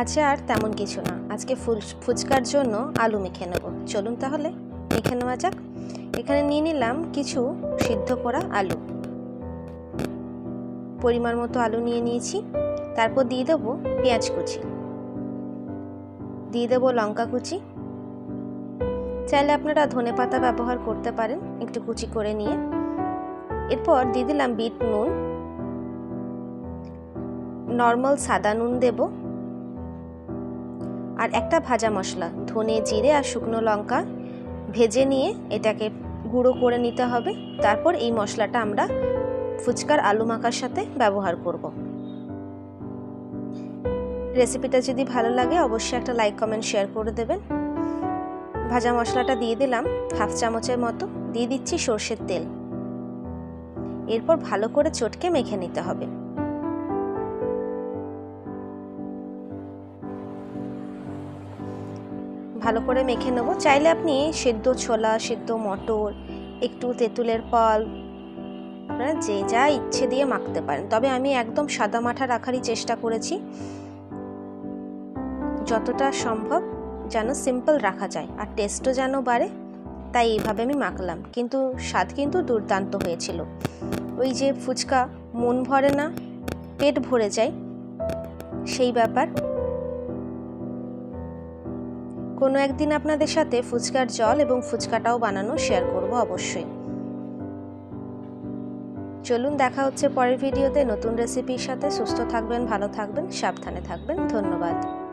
আজ আর তেমন কিছু না। আজকে ফুল, ফুচকার জন্য আলু মেখে নেব। চলুন তাহলে, মেখে নেওয়া যাক। এখানে নিয়ে নিলাম কিছু সিদ্ধ করা আলু। পরিমাণ মতো আলু নিয়ে নিয়েছি। তারপর দিয়ে দেবো পেঁয়াজ কুচি। দিয়ে দেবো লঙ্কা কুচি। চাইলে আপনারা ধনে পাতা ব্যবহার করতে পারেন একটু কুচি করে নিয়ে। এরপর দিয়ে দিলাম বিট নুন। নর্মাল সাদা নুন দেব। আর একটা ভাজা মশলা, ধনে, জিরে আর শুকনো লঙ্কা ভেজে নিয়ে এটাকে গুঁড়ো করে নিতে হবে। তারপর এই মশলাটা আমরা ফুচকার আলু মাখার সাথে ব্যবহার করব। রেসিপিটা যদি ভালো লাগে, অবশ্যই একটা লাইক, কমেন্ট, শেয়ার করে দেবেন। ভাজা মশলাটা দিয়ে দিলাম হাফ চামচের মতো। দিয়ে দিচ্ছি সর্ষের তেল। এরপর ভালো করে চটকে মেখে নিতে হবে। ভালো করে মেখে নেব। চাইলে আপনি সেদ্ধ ছোলা, সেদ্ধ মটর, একটু তেঁতুলের পাল আপনারা যে যা ইচ্ছে দিয়ে মাখতে পারেন। তবে আমি একদম সাদা মাঠা রাখারই চেষ্টা করেছি। যতটা সম্ভব যেন সিম্পল রাখা যায় আর টেস্টও যেন বাড়ে, তাই এইভাবে আমি মাখলাম। কিন্তু স্বাদ কিন্তু দুর্দান্ত হয়েছিল। ওই যে ফুচকা মন ভরে না, পেট ভরে যায়, সেই ব্যাপার। কোনো একদিন আপনাদের সাথে ফুচকার জল এবং ফুচকাটাও বানানো শেয়ার করব অবশ্যই। চলুন দেখা হচ্ছে পরের ভিডিওতে নতুন রেসিপির সাথে সুস্থ থাকবেন, ভালো থাকবেন, সাবধানে থাকবেন। ধন্যবাদ।